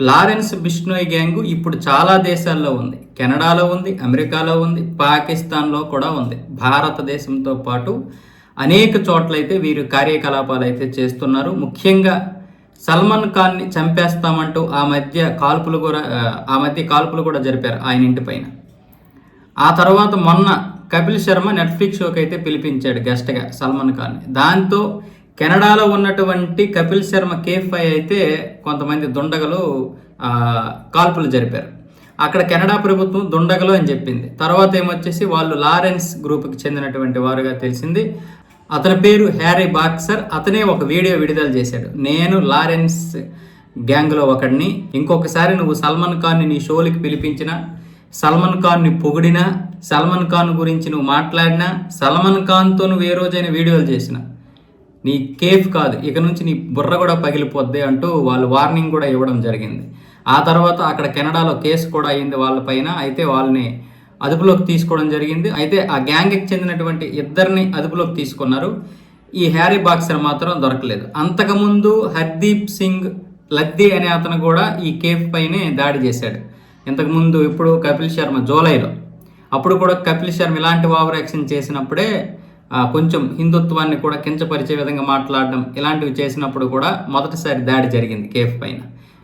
Lawrence Bishnoi gang ఇప్పుడు చాలా దేశాల్లో ఉంది. కెనడాలో ఉంది అమెరికాలో ఉంది పాకిస్తాన్లో కూడా ఉంది. భారతదేశంతో పాటు అనేక చోట్లయితే వీరు కార్యకలాపాలు అయితే చేస్తున్నారు. ముఖ్యంగా సల్మాన్ ఖాన్ని చంపేస్తామంటూ ఆ మధ్య కాల్పులు కూడా ఆ మధ్య కాల్పులు కూడా జరిపారు ఆయన ఇంటిపైన ఆ తర్వాత మొన్న కపిల్ శర్మ నెట్ఫ్లిక్స్ షోకి అయితే పిలిపించాడు గెస్ట్గా సల్మాన్ ఖాన్ దాంతో కెనడాలో ఉన్నటువంటి కపిల్ శర్మ కేఫ్ ఐ అయితే కొంతమంది దుండగలు కాల్పులు జరిపారు. అక్కడ కెనడా ప్రభుత్వం దుండగలు అని చెప్పింది. తర్వాత ఏమొచ్చేసి వాళ్ళు లారెన్స్ గ్రూప్కి చెందినటువంటి వారుగా తెలిసింది. అతని పేరు హ్యారీ బాక్సర్. అతనే ఒక వీడియో విడుదల చేశాడు. నేను లారెన్స్ గ్యాంగ్లో ఒకడిని. ఇంకొకసారి నువ్వు సల్మాన్ ఖాన్ని నీ షోలకి పిలిపించిన సల్మాన్ ఖాన్ని పొగిడినా సల్మాన్ ఖాన్ గురించి నువ్వు మాట్లాడినా సల్మాన్ ఖాన్తో నువ్వు ఏ రోజైనా వీడియోలు చేసినా నీ కేఫ్ కాదు ఇక నుంచి నీ బుర్ర కూడా పగిలిపోద్ది అంటూ వాళ్ళు వార్నింగ్ కూడా ఇవ్వడం జరిగింది. ఆ తర్వాత అక్కడ కెనడాలో కేసు కూడా అయింది వాళ్ళపైన అయితే వాళ్ళని అదుపులోకి తీసుకోవడం జరిగింది. అయితే ఆ గ్యాంగ్కి చెందినటువంటి ఇద్దరిని అదుపులోకి తీసుకున్నారు. ఈ హ్యారీ బాక్సర్ మాత్రం దొరకలేదు. అంతకుముందు హర్దీప్ సింగ్ లద్దీ అనే అతను కూడా ఈ కేఫ్ పైనే దాడి చేశాడు. ఇంతకుముందు ఇప్పుడు కపిల్ శర్మ జూలైలో. అప్పుడు కూడా కపిల్ శర్మ ఇలాంటి ఓవర్ యాక్షన్ చేసినప్పుడే కొంచెం హిందుత్వాన్ని కూడా కించపరిచే విధంగా మాట్లాడడం ఇలాంటివి చేసినప్పుడు కూడా మొదటిసారి దాడి జరిగింది కేఫ్ పైన.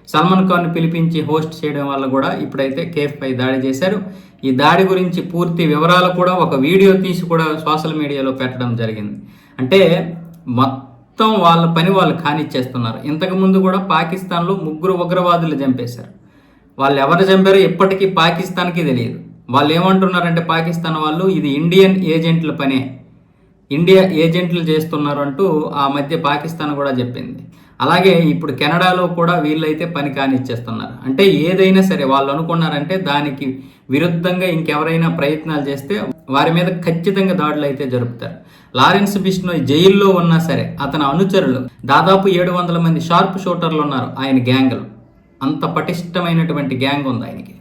సల్మాన్ ఖాన్ పిలిపించి హోస్ట్ చేయడం వల్ల కూడా ఇప్పుడైతే కేఫ్ పై దాడి చేశారు. ఈ దాడి గురించి పూర్తి వివరాలు కూడా ఒక వీడియో తీసి కూడా సోషల్ మీడియాలో పెట్టడం జరిగింది. అంటే మొత్తం వాళ్ళ పని వాళ్ళు కానిచ్చేస్తున్నారు. ఇంతకు ముందు కూడా పాకిస్తాన్లో ముగ్గురు ఉగ్రవాదులు చంపేశారు. వాళ్ళు ఎవరు చంపారో ఇప్పటికీ పాకిస్తాన్కి తెలియదు. వాళ్ళు ఏమంటున్నారంటే పాకిస్తాన్ వాళ్ళు ఇది ఇండియన్ ఏజెంట్ల పనే. ఇండియా ఏజెంట్లు చేస్తున్నారు అంటూ ఆ మధ్య పాకిస్తాన్ కూడా చెప్పింది. అలాగే ఇప్పుడు కెనడాలో కూడా వీళ్ళైతే పని కానిచ్చేస్తున్నారు. అంటే ఏదైనా సరే వాళ్ళు అనుకున్నారంటే దానికి విరుద్ధంగా ఇంకెవరైనా ప్రయత్నాలు చేస్తే వారి మీద ఖచ్చితంగా దాడులు అయితే జరుపుతారు. లారెన్స్ బిష్నోయ్ జైల్లో ఉన్నా సరే అతని అనుచరులు దాదాపు ఏడు వందల మంది షార్ప్ షూటర్లు ఉన్నారు ఆయన గ్యాంగ్లో. అంత పటిష్టమైనటువంటి గ్యాంగ్ ఉంది ఆయనకి.